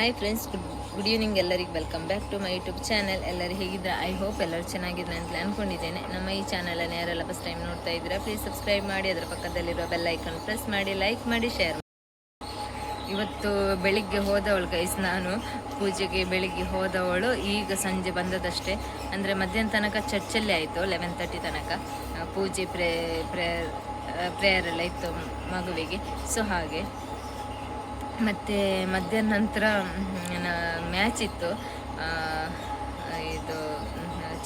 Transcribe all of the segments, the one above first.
Hi friends good good evening ಎಲ್ಲರಿಗೆ. Welcome back to my YouTube channel ಎಲ್ಲರೂ ಹೇಗಿದ್ರೆ I hope ಎಲ್ಲರೂ ಚೆನ್ನಾಗಿದ್ರೆ ಅಂತ ಅಂದ್ಕೊಂಡಿದ್ದೇನೆ ನಮ್ಮ ಈ ಚಾನಲನ್ನು ಯಾರೆಲ್ಲ ಫಸ್ಟ್ ಟೈಮ್ ನೋಡ್ತಾ ಇದ್ದೀರಾ ಪ್ಲೀಸ್ ಸಬ್ಸ್ಕ್ರೈಬ್ ಮಾಡಿ. ಅದರ ಪಕ್ಕದಲ್ಲಿರೋ ಬೆಲ್ ಐಕನ್ ಪ್ರೆಸ್ ಮಾಡಿ ಲೈಕ್ ಮಾಡಿ ಶೇರ್ ಇವತ್ತು ಬೆಳಿಗ್ಗೆ ಹೋದವಳು ಗೈಸ್ ನಾನು ಪೂಜೆಗೆ ಬೆಳಿಗ್ಗೆ ಹೋದವಳು. ಈಗ ಸಂಜೆ ಬಂದದಷ್ಟೇ. ಅಂದರೆ ಮಧ್ಯಾಹ್ನ ತನಕ ಚರ್ಚಲ್ಲೇ ಆಯಿತು ಲೆವೆನ್ ತರ್ಟಿ ತನಕ. ಪೂಜೆ ಪ್ರೇ ಪ್ರೇಯರ್ ಪ್ರೇಯರ್ ಎಲ್ಲ ಇತ್ತು ಮಗುವಿಗೆ. ಸೊ ಹಾಗೆ. ಮತ್ತು ಮಧ್ಯಾಹ್ನ ನಂತರ ಮ್ಯಾಚ್ ಇತ್ತು. ಇದು,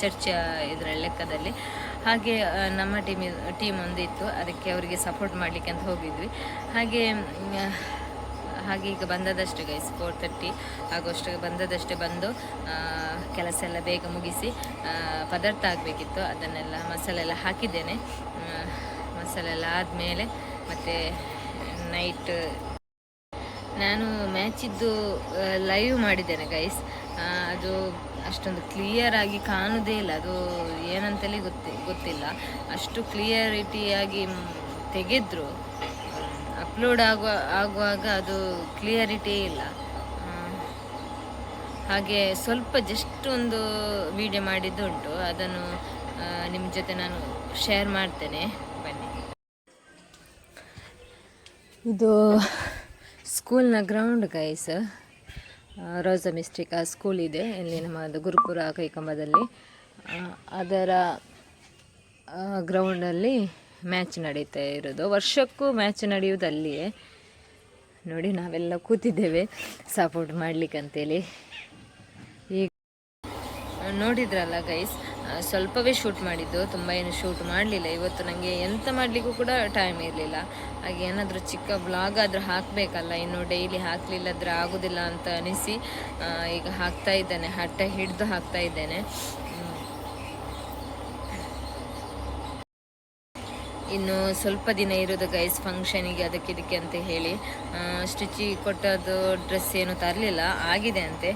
ಚರ್ಚ್ ಇದರ ಲೆಕ್ಕದಲ್ಲಿ. ಹಾಗೆ ನಮ್ಮ ಟೀಮ್ ಟೀಮ್ ಒಂದಿತ್ತು. ಅದಕ್ಕೆ ಅವರಿಗೆ ಸಪೋರ್ಟ್ ಮಾಡಲಿಕ್ಕೆ ಅಂತ ಹೋಗಿದ್ವಿ. ಹಾಗೆ ಹಾಗೆ ಈಗ ಬಂದದಷ್ಟೇ ಗೈಸ್ ಫೋರ್ ತರ್ಟಿ ಆಗೋಷ್ಟಿಗೆ ಬಂದದಷ್ಟೇ ಬಂದು ಕೆಲಸ ಎಲ್ಲ ಬೇಗ ಮುಗಿಸಿ ಪದಾರ್ಥ ಆಗಬೇಕಿತ್ತು. ಅದನ್ನೆಲ್ಲ ಮಸಾಲೆ ಎಲ್ಲ ಹಾಕಿದ್ದೇನೆ. ಮಸಾಲೆ ಎಲ್ಲ ಆದಮೇಲೆ ಮತ್ತು ನೈಟ್ ನಾನು ಮ್ಯಾಚಿದ್ದು ಲೈವ್ ಮಾಡಿದ್ದೇನೆ ಗೈಸ್ ಅದು ಅಷ್ಟೊಂದು ಕ್ಲಿಯರ್ ಆಗಿ ಕಾಣುವುದೇ ಇಲ್ಲ. ಅದು ಏನಂತಲೇ ಗೊತ್ತಿ, ಗೊತ್ತಿಲ್ಲ. ಅಷ್ಟು ಕ್ಲಿಯರಿಟಿಯಾಗಿ ತೆಗೆದ್ರು. ಅಪ್ಲೋಡ್ ಆಗುವ, ಆಗುವಾಗ ಅದು ಕ್ಲಿಯರಿಟಿ ಇಲ್ಲ. ಹಾಗೆ ಸ್ವಲ್ಪ ಜಸ್ಟ್ ಒಂದು ವಿಡಿಯೋ ಮಾಡಿದ್ದು ಉಂಟು ಅದನ್ನು ನಿಮ್ಮ ಜೊತೆ ನಾನು ಶೇರ್ ಮಾಡ್ತೇನೆ. ಬನ್ನಿ. ಇದು ಸ್ಕೂಲ್ನ ಗ್ರೌಂಡ್ ಗೈಸ್ ರೋಸಾ ಮಿಸ್ಟಿಕ್ ಆ ಸ್ಕೂಲ್ ಇದೆ. ಇಲ್ಲಿ ನಮ್ಮದು ಗುರುಪುರ ಕೈಕಂಬದಲ್ಲಿ ಅದರ ಗ್ರೌಂಡಲ್ಲಿ ಮ್ಯಾಚ್ ನಡೀತಾ ಇರೋದು. ವರ್ಷಕ್ಕೂ ಮ್ಯಾಚ್ ನಡೆಯುವುದು ಅಲ್ಲಿಯೇ ನೋಡಿ ನಾವೆಲ್ಲ ಕೂತಿದ್ದೇವೆ. ಸಪೋರ್ಟ್ ಮಾಡಲಿಕ್ಕಂತೇಳಿ. ಈಗ ನೋಡಿದ್ರಲ್ಲ ಗೈಸ್ ಸ್ವಲ್ಪವೇ ಶೂಟ್ ಮಾಡಿದ್ದು, ತುಂಬ ಏನು ಶೂಟ್ ಮಾಡಲಿಲ್ಲ. ಇವತ್ತು ನನಗೆ ಎಂತ ಮಾಡಲಿಕ್ಕೂ ಕೂಡ ಟೈಮ್ ಇರಲಿಲ್ಲ. ಹಾಗೆ ಏನಾದರೂ ಚಿಕ್ಕ ಬ್ಲಾಗ್ ಆದರೂ ಹಾಕಬೇಕಲ್ಲ, ಇನ್ನು ಡೈಲಿ ಹಾಕಲಿಲ್ಲದ್ರೆ ಆಗೋದಿಲ್ಲ ಅಂತ ಅನಿಸಿ ಈಗ ಹಾಕ್ತಾ ಇದ್ದೇನೆ, ಹಠ ಹಿಡಿದು ಹಾಕ್ತಾ ಇದ್ದೇನೆ. ಇನ್ನು ಸ್ವಲ್ಪ ದಿನ ಇರೋದು ಗೈಸ್ ಫಂಕ್ಷನಿಗೆ ಅದಕ್ಕೆ ಇದಕ್ಕೆ ಅಂತ ಹೇಳಿ. ಸ್ಟಿಚಿ ಕೊಟ್ಟದ್ದು ಡ್ರೆಸ್ ಏನು ತರಲಿಲ್ಲ, ಆಗಿದೆ ಅಂತೆ.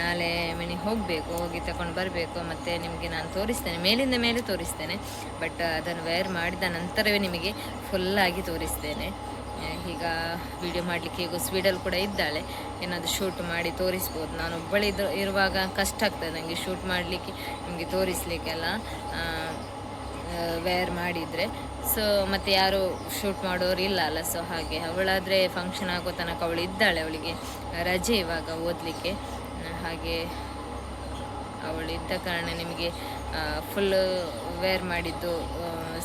ನಾಳೆ ಮನೆಗೆ ಹೋಗಬೇಕು, ಹೋಗಿ ತಗೊಂಡು ಬರಬೇಕು, ಮತ್ತು ನಿಮಗೆ ನಾನು ತೋರಿಸ್ತೇನೆ. ಮೇಲಿಂದ ಮೇಲೆ ತೋರಿಸ್ತೇನೆ ಬಟ್ ಅದನ್ನು ವೇರ್ ಮಾಡಿದ ನಂತರವೇ ನಿಮಗೆ ಫುಲ್ಲಾಗಿ ತೋರಿಸ್ತೇನೆ. ಈಗ ವಿಡಿಯೋ ಮಾಡಲಿಕ್ಕೆ ಈಗ ಸ್ವೀಡಲ್ಲಿ ಕೂಡ ಇದ್ದಾಳೆ. ಏನಾದರೂ ಶೂಟ್ ಮಾಡಿ ತೋರಿಸ್ಬೋದು. ನಾನು ಒಬ್ಬಳಿದ್ದು ಇರುವಾಗ ಕಷ್ಟ ಆಗ್ತದೆ ನನಗೆ ಶೂಟ್ ಮಾಡಲಿಕ್ಕೆ, ನಿಮಗೆ ತೋರಿಸ್ಲಿಕ್ಕೆಲ್ಲ ವೇರ್ ಮಾಡಿದರೆ. ಸೊ ಮತ್ತು ಯಾರು ಶೂಟ್ ಮಾಡೋರು ಇಲ್ಲ ಅಲ್ಲ ಸೊ ಹಾಗೆ. ಅವಳಾದರೆ ಫಂಕ್ಷನ್ ಆಗೋ ತನಕ ಅವಳು ಇದ್ದಾಳೆ ಅವಳಿಗೆ. ರಜೆ ಇವಾಗ ಓದಲಿಕ್ಕೆ. ಹಾಗೆ ಅವಳು ಇದ್ದ ಕಾರಣ ನಿಮಗೆ ಫುಲ್ ವೇರ್ ಮಾಡಿದ್ದು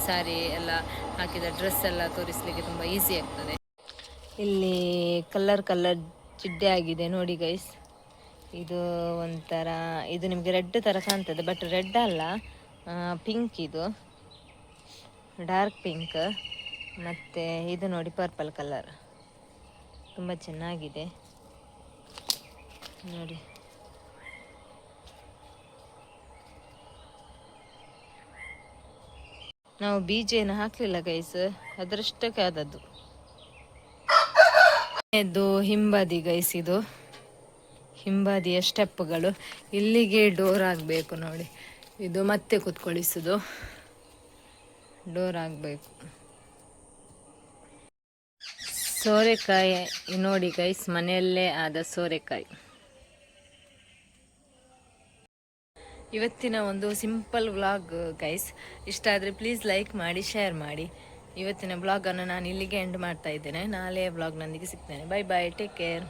ಸಾರಿ ಎಲ್ಲ ಹಾಕಿದ ಡ್ರೆಸ್ ಎಲ್ಲ ತೋರಿಸಲಿಕ್ಕೆ ತುಂಬ ಈಸಿ ಆಗ್ತದೆ. ಇಲ್ಲಿ ಕಲರ್ ಕಲರ್ ಚಿಡ್ಡೆ ಆಗಿದೆ ನೋಡಿ ಗೈಸ್ ಇದು ಒಂಥರ, ಇದು ನಿಮಗೆ ರೆಡ್ ಥರ ಕಾಣ್ತದೆ ಬಟ್ ರೆಡ್ ಅಲ್ಲ ಪಿಂಕ್ ಇದು. ಡಾರ್ಕ್ ಪಿಂಕ್, ಮತ್ತು ಇದು ನೋಡಿ ಪರ್ಪಲ್ ಕಲರ್. ತುಂಬ ಚೆನ್ನಾಗಿದೆ. ನೋಡಿ. ನಾವು ಬೀಜ ಏನು ಹಾಕಲಿಲ್ಲ ಗೈಸ್ ಅದರಷ್ಟಕ್ಕೆ ಆದದ್ದು. ಇದು ಹಿಂಬದಿ ಗೈಸ್ ಇದು. ಹಿಂಬದಿಯ ಸ್ಟೆಪ್ಗಳು ಇಲ್ಲಿಗೆ ಡೋರ್ ಆಗಬೇಕು ನೋಡಿ. ಇದು ಮತ್ತೆ ಕುತ್ಕೊಳಿಸೋದು. ಡೋರ್ ಆಗಬೇಕು ಸೋರೆಕಾಯಿ, ನೋಡಿ ಗೈಸ್ ಮನೆಯಲ್ಲೇ ಆದ ಸೋರೆಕಾಯಿ. ಇವತ್ತಿನ ಒಂದು ಸಿಂಪಲ್ ವ್ಲಾಗ್ ಗೈಸ್ ಇಷ್ಟ ಆದರೆ ಪ್ಲೀಸ್ ಲೈಕ್ ಮಾಡಿ ಶೇರ್ ಮಾಡಿ. ಇವತ್ತಿನ ಬ್ಲಾಗನ್ನು ನಾನು ಇಲ್ಲಿಗೆ ಎಂಡ್ ಮಾಡ್ತಾ ಇದ್ದೇನೆ. ನಾಳೆ ಬ್ಲಾಗ್ನೊಂದಿಗೆ ಸಿಗ್ತೇನೆ. Bye bye take care